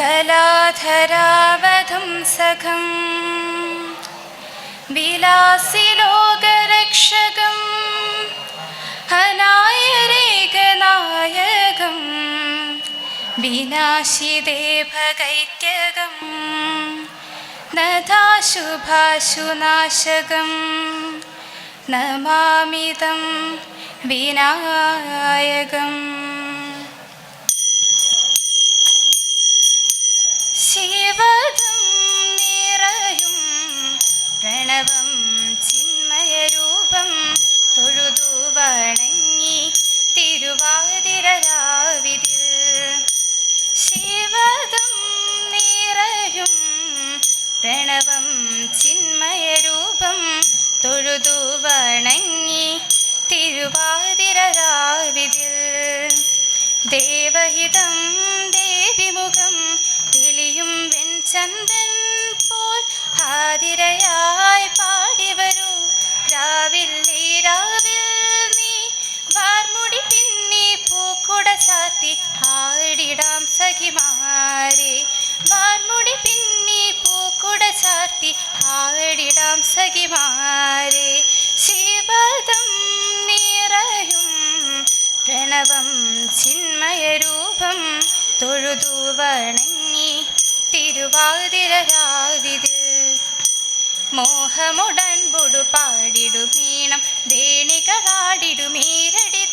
കലാധരാവധം സഖം. വിലാസി ലോകരക്ഷകം അനായരേകനായകം. വിനാശിദേഭകൈത്യകം നഥാശുഭാശുനാശകം നമാമിതം വിനായകം. വണങ്ങി തിരുവാതിരരാവിതിൽ. ശിവതും നിറയും പ്രണവം ചിന്മയരൂപം തൊഴുതു വണങ്ങി തിരുവാതിരരാവിതിൽ. ദേവഹിതം ദേവിമുഖം തെളിയും വെൺചന്ദ്രൻ പോൽ ആതിരയായി ചാത്തി ആടിടാം സഖിമാരെ. വാർമുടി പിന്നി പൂക്കുട ചാർത്തി ആടിടാം സഖിമാരെ. ശിവദം നിറയും പ്രണവം ചിന്മയരൂപം തൊഴുതു വണങ്ങി തിരുവാതിരരാവിതിൽ. മോഹമുടൻ പൊടുപാടിടുമീണം വേണികളാടിടുമീരടി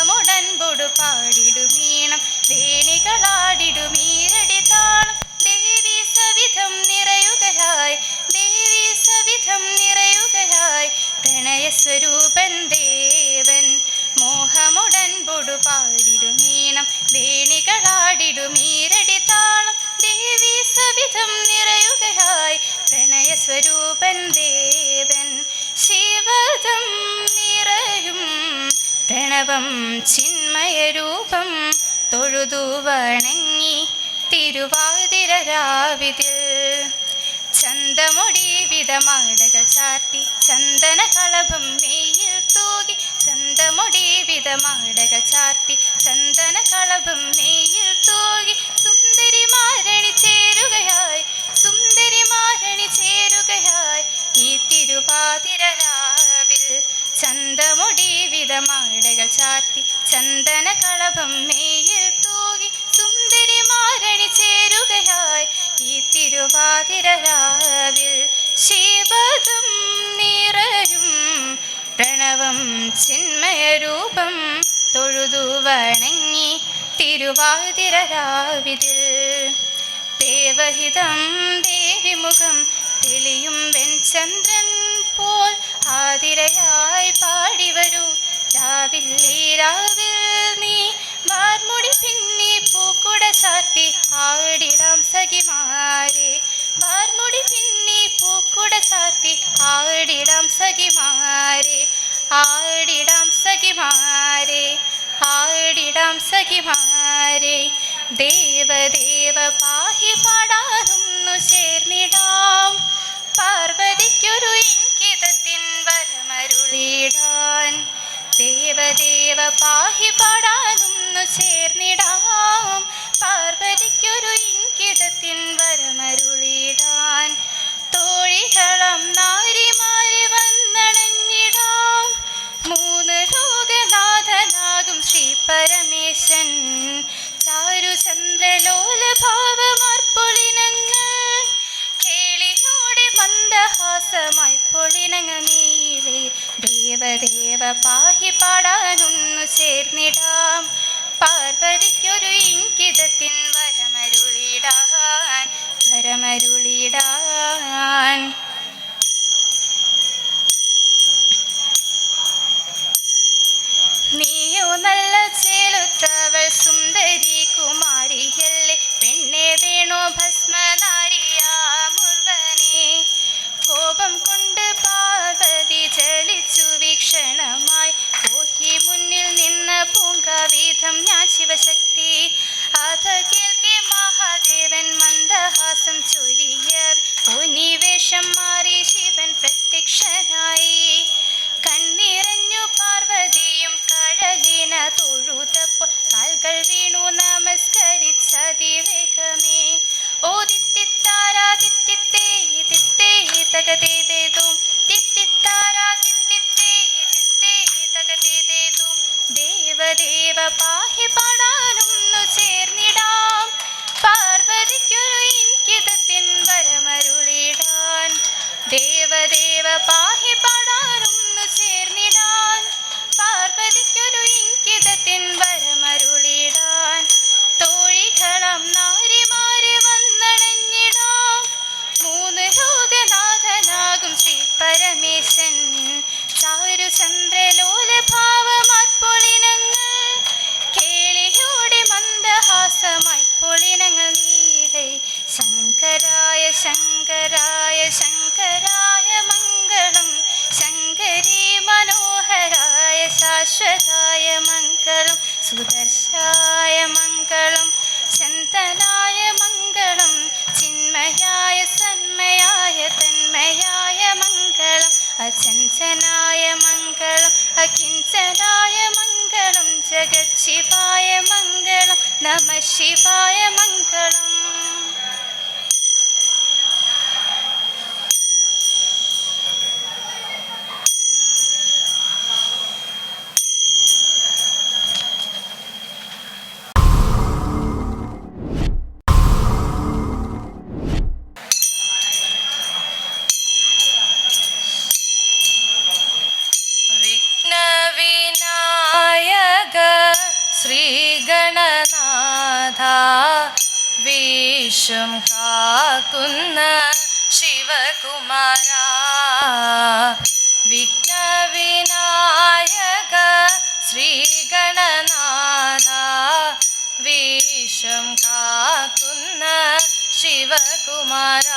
മോഹമുടൻ പൊടു പാടിടുമീണം വേണികളാടിടുമീരടി താളം. ദേവി സവിധം നിറയുകയായി. ദേവി സവിധം നിറയുകയായി. പ്രണയസ്വരൂപൻ ദേവൻ മോഹമുടൻ പൊടു പാടിടുമീണം വേണികളാടിടുമീരടി താളം. ദേവി സവിധം നിറയുകയായി. പ്രണയസ്വരൂപൻ ദേവൻ പ്രണവം ചിന്മയരൂപം തൊഴുതു വണങ്ങി തിരുവാതിര രാവിതിൽ ചന്തമൊടി വിധമാടകൾ ചാർത്തി ചന്ദന കളഭം മെയ്യിൽ തൂകി ചന്തമൊടി വിധമാടകൾ ചാർത്തി ചന്ദന കളഭം മെയ്യിൽ തൂകി സുന്ദരി മാരണി ചേരുകയായി സുന്ദരി മാരണി ചേരുകയായി ഈ തിരുവാതിരരാവിൽ. ചന്തമൊടി വിധമാടകൾ ചാർത്തി ചന്ദന കളഭം മേയിൽ തൂകി സുന്ദരി മാരണി ചേരുകയായി ഈ തിരുവാതിരാവിൽ ശിവദം നിറയും പ്രണവം ചിന്മയരൂപം തൊഴുതു വണങ്ങി തിരുവാതിരരാവിതിൽ. ദേവഹിതം ദേവിമുഖം തെളിയും വെൺചന്ദ്രൻ പോൽ ആതിരയായി പാടിവരൂ രാവിൽ ഈ രാവിൽ നീ വാർമുടി പിന്നി പൂക്കുട ചാർത്തി ആടിടാം സഖിമാരെ. വാർമുടി പിന്നി പൂക്കുട ചാർത്തി ആടിടാം സഖിമാരെ. ആടിടാം സഖിമാരെ. ആടിടാം സഖിമാരെ. ദേവദേവ പാഹി പാടാറുന്നു ചേർന്നിടാം. പാർവതിക്കൊരു ഇംഗിതത്തിൻ വരമരുളിടാൻ ദേവദേവ പാഹി പാടാനൊന്നു ചേർന്നിടാം. പാർവതിക്കൊരു ഇങ്കിതത്തിൻ വരമരുളിടാൻ തോഴികളം നാരിമാരെ വന്നണഞ്ഞിടാം. മൂന്ന് ലോകനാഥനാകും ശ്രീ പരമേശൻ. ചാരുചന്ദ്രലോല ഭാവമാർപ്പൊളിനങ്ങൾ കേളിയോടെ മന്ദഹാസമായി നീളെ ദേവദേവ പാഹി പാടാനൊന്നു ചേർന്നിടാം. പാർവതിക്കൊരു ഇങ്കിതത്തിൻ വരമരുളിടാൻ വരമരുളിടാൻ. മംഗളം ശിവായ മംഗളം നമ ശിവായ മംഗളം. വിശ്വം കാക്കുന്ന ശിവകുമാര. വിഘ്നവിനായക ശ്രീഗണനാഥ. വിഷം കാക്കുന്ന ശിവകുമാര.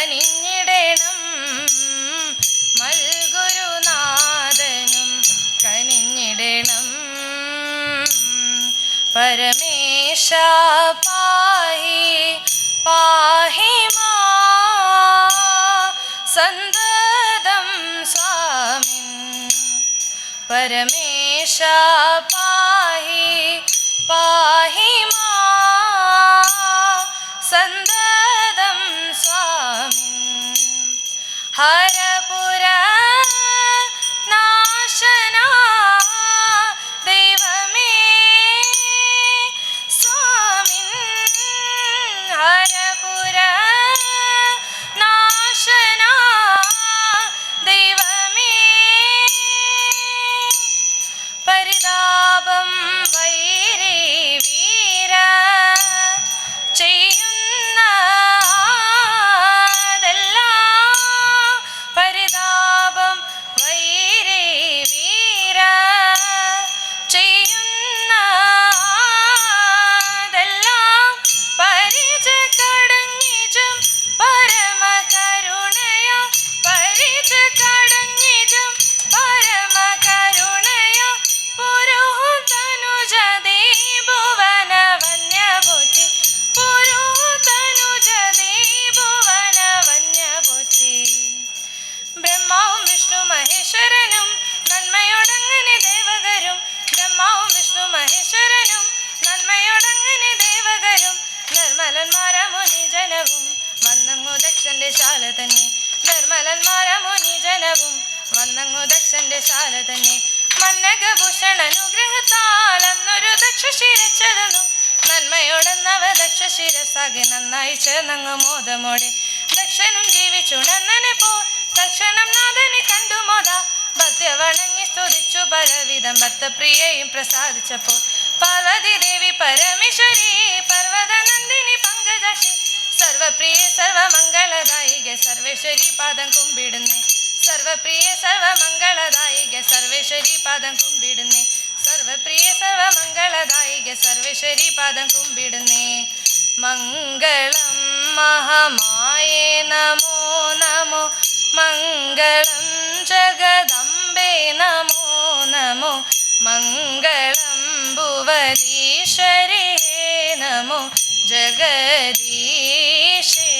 കനിഞ്ഞിടേണം. മൽഗുരുനാഥനും കനിഞ്ഞിടണം. പരമേശ പാഹി പാഹി മാ. സന്തതം സ്വാമിൻ. പരമേശ പാഹി പാഹി നന്മയോടങ്ങനെ ദേവകരും നിർമ്മലന്മാര മുനിജനവും വന്നങ്ങു ദക്ഷന്റെ ശാല തന്നെ. നിർമ്മലന്മാര മുനിജനവും വന്നങ്ങു ദക്ഷന്റെ ശാല തന്നെ. മന്നകഭൂഷൺ അനുഗ്രഹത്താൽ അന്നൊരു ദക്ഷ ശിരച്ചതെന്നും നന്മയോടെന്നവ ദക്ഷ ശിരസാകെ നന്നായി ചേർന്നങ്ങ് മോദമോടെ. ദക്ഷനും ജീവിച്ചു നന്ദനെ പോ തക്ഷണം നാഥനെ കണ്ടു മോദ. ഭക്തി വണങ്ങി സ്തുതിച്ചു പലവിധം ഭക്തപ്രിയയും പ്രസാദിച്ചപ്പോൾ പാർവതി ദേവി പരമേശ്വരി പർവത നന്ദിനി സർവപ്രിയ സർവമംഗളദായിക സർവേശ്വരി പാദം കുമ്പിടുന്നേ. സർവപ്രിയ സർവമംഗളദായിക സർവേശ്വരി പാദം കുമ്പിടുന്നേ. സർവപ്രിയ സർവമംഗളദായിക സർവേശ്വരി പാദം കുമ്പിടുന്നേ. മംഗളം മഹമായേ നമോ നമോ. മംഗളം ജഗദംബേ നമോ നമോ. മംഗളം ഭുവദീശ്വരേ നമോ ജഗദീശേ.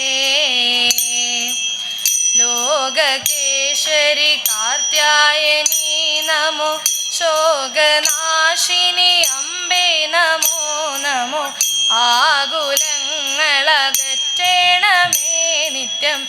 ലോകകേശരി കാർത്യായനി നമോ ശോകനാശിനി അംബേ നമോ നമോ ആകുലങ്ങളകറ്റേണമേ നിത്യം.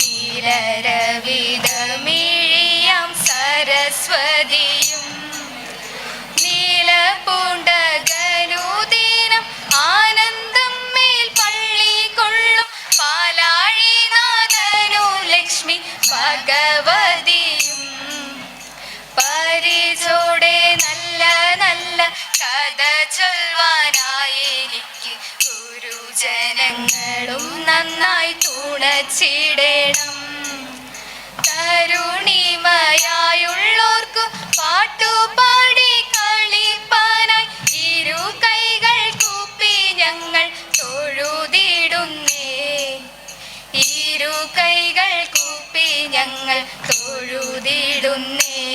നീലരവിതമിഴിയാം സരസ്വതിയും. പൂണ്ടകനുദീനം ആനന്ദം മേൽ പള്ളി കൊള്ളും. പാലാഴിനാഥനു ലക്ഷ്മി ഭഗവതിയും. പരിചോടെ നല്ല നല്ല കഥ ചൊൽവാനായി എനിക്ക് ഗുരുജനങ്ങളും നന്നായി തുണച്ചിടണം. തരുണിമയായുള്ളോർക്കു പാട്ടുപാടി കളിപ്പാനായി ഇരു കൈകൾ കൂപ്പി ഞങ്ങൾ തൊഴുതിടുന്നേ. ഇരു കൈകൾ കൂപ്പി ഞങ്ങൾ തൊഴുതിടുന്നേ.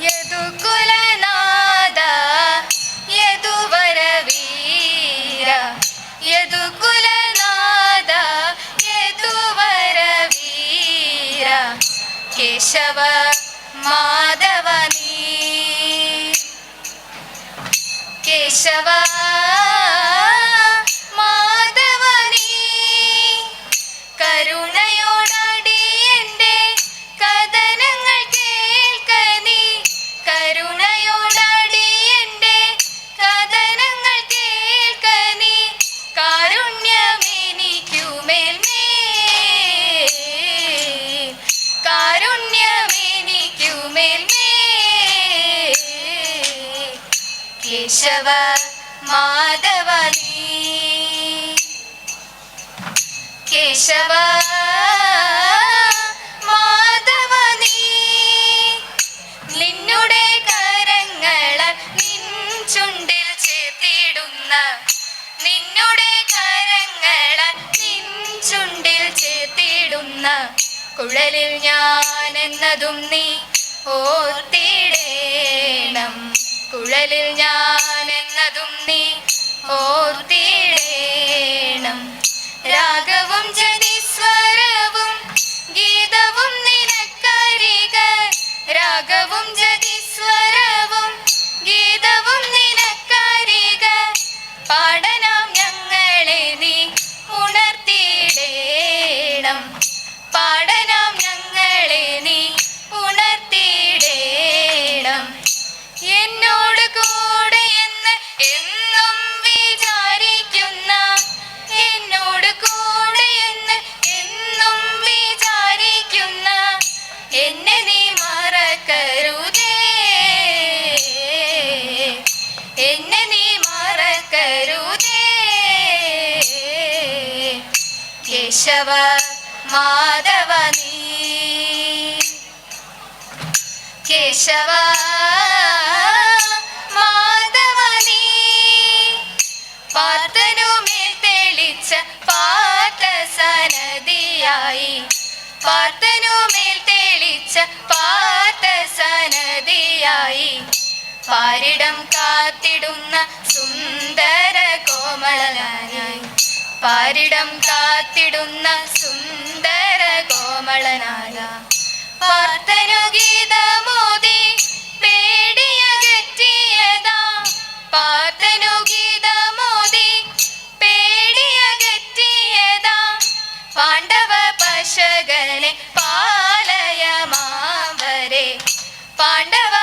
യദുകുലനാഥ യദുവരവീര गुलनादा यदुवरवीरा केशव माधवनी। केशव മാധവ നീ കേശവ മാധവനീ. നിന്നുടെ കരങ്ങള നിൻ ചുണ്ടിൽ ചേർത്തിടുന്ന നിന്നുടെ കരങ്ങള നിൻ ചുണ്ടിൽ ചേർത്തിടുന്ന കുഴലിൽ ഞാൻ എന്നതും നീ ഓർത്തിടേണം. കുഴലിൽ ഞാൻ എന്നതും ഓർത്തിടേണം. രാഗവും ജതിസ്വരവും കേശവ മാധവ നീ കേശവ മാധവ നീ പാർത്തനുമേൽ തെളിച്ച പാർത്ഥസനദിയായി പാർത്തനുമേൽ തെളിച്ച പാർത്ഥസനദിയായി പാരിടം കാത്തിടുന്ന സുന്ദര കോമളനായി. പാരിടം കാത്തിടുന്ന സുന്ദര കോമളനായ പാർത്തനു ഗീതമോദി പേടിയകറ്റിയതാ പാർത്തനു ഗീതമോദി പേടിയകറ്റിയതാ പാണ്ഡവ പശകനെ പാലയമാവരെ പാണ്ഡവ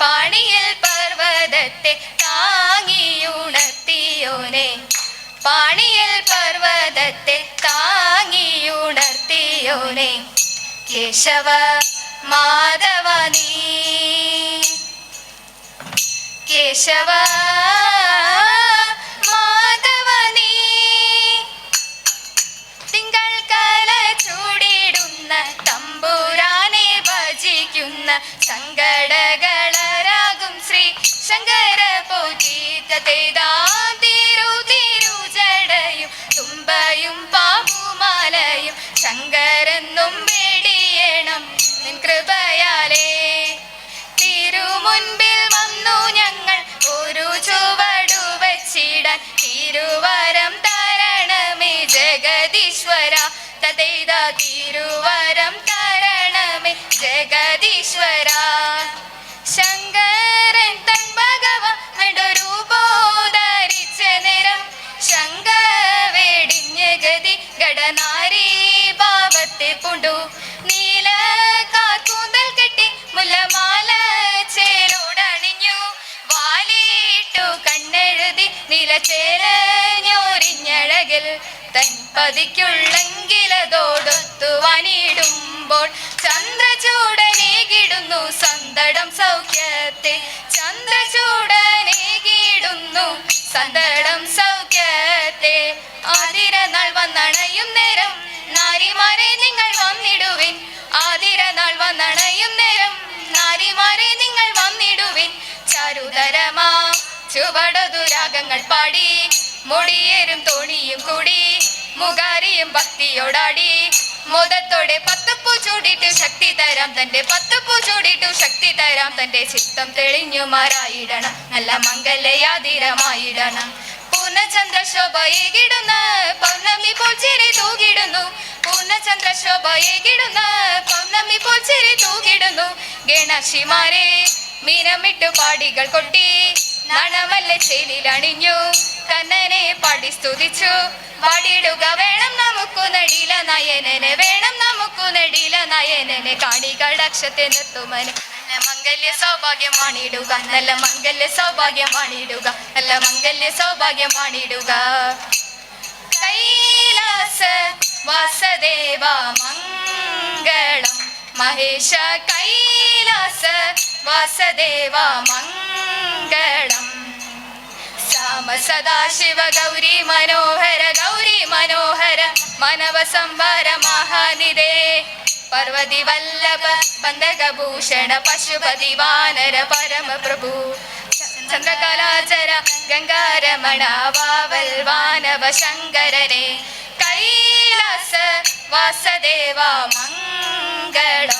പാണിയിൽ പർവതത്തെ താങ്ങിയുണർത്തിയോനെ. പാണിയിൽ പർവതത്തെ താങ്ങിയുണർത്തിയോനെ. കേശവ മാധവ നീ. കേശവ ഭജിക്കുന്ന സങ്കടകളരാകും ശ്രീ ശങ്കര പോറ്റീതേതാതിരു തിരു തുമ്പയും പാപുമാലയും ശങ്കരെന്നും വെടിയണം നിൻ കൃപയാലേ. തിരുമുൻപിൽ വന്നു ഞങ്ങൾ ഒരു ചുവടു വച്ചിടാൻ തിരുവരം തരണമേ ജഗദീശ്വര. തതൈത തിരുവരം തരണമേ ജഗദീശ്വര. ശങ്കരൻ തൻ ഭഗവാനൊരൂപോധരിച്ച വന്നണയും നേരം നാരിമാരെ നിങ്ങൾ വന്നിടുവിൻ. ആതിരനാൾ വന്നണയും നേരം നാരിമാരെ നിങ്ങൾ വന്നിടുവിൻ. ചാരുതരമാ ചുവടതുരാഗങ്ങൾ പാടി. മുടിയേരും തോണിയും കൂടി മുഖാരിയും ഭക്തിയോടാടി. മോദത്തോടെ പത്തുപ്പൂ ചൂടിട്ടു ശക്തി തരാം തന്റെ പത്തുപ്പൂ ചൂടിട്ടു ശക്തി തരാം തന്റെ ചിത്തം തെളിഞ്ഞു മാറായിടണം നല്ല മംഗലയാതിരമായിടണം. പൂർണചന്ദ്ര ശോഭയേകിടുന്ന പൗർണമി പോൽ ചിരി തൂകിടുന്നു. പൂർണചന്ദ്രശോഭയിടുന്ന പൗർണമി പോൽ ചിരി തൂകിടുന്നു. ഗണശിമാരെ മീനമിട്ടു പാടികൾ കൊട്ടി. നണമല്ല ചേലിലണിഞ്ഞു കണ്ണനെ പാടി സ്തുതിച്ചു. പാടിയിടുക വേണം നമുക്കു നെടില നയനനെ വേണം നമുക്കു നെടില നയനനെ. കാണികൾ അക്ഷത്തെ നിർത്തുമന് മംഗല്യ സൗഭാഗ്യമാണിടുക. നല്ല മംഗല്യ സൗഭാഗ്യമാണിടുക. നല്ല മംഗല്യ സൗഭാഗ്യമാണിടുക. കൈലാസ വാസദേവ മംഗളം. മഹേശ കൈലാസ വാസദേവ മംഗളം. സാമ സദാശിവ ഗൗരി മനോഹര ഗൗരി മനോഹര മനവ സംഭാര മഹാനിധേ. पर्वतिवल्लभ बन्दकभूषण पशुपति वानर परमप्रभु। चन्द्रकलाचर गङ्गारमणा वाल्वानव शङ्करे कैलास वासदेवा मङ्गळ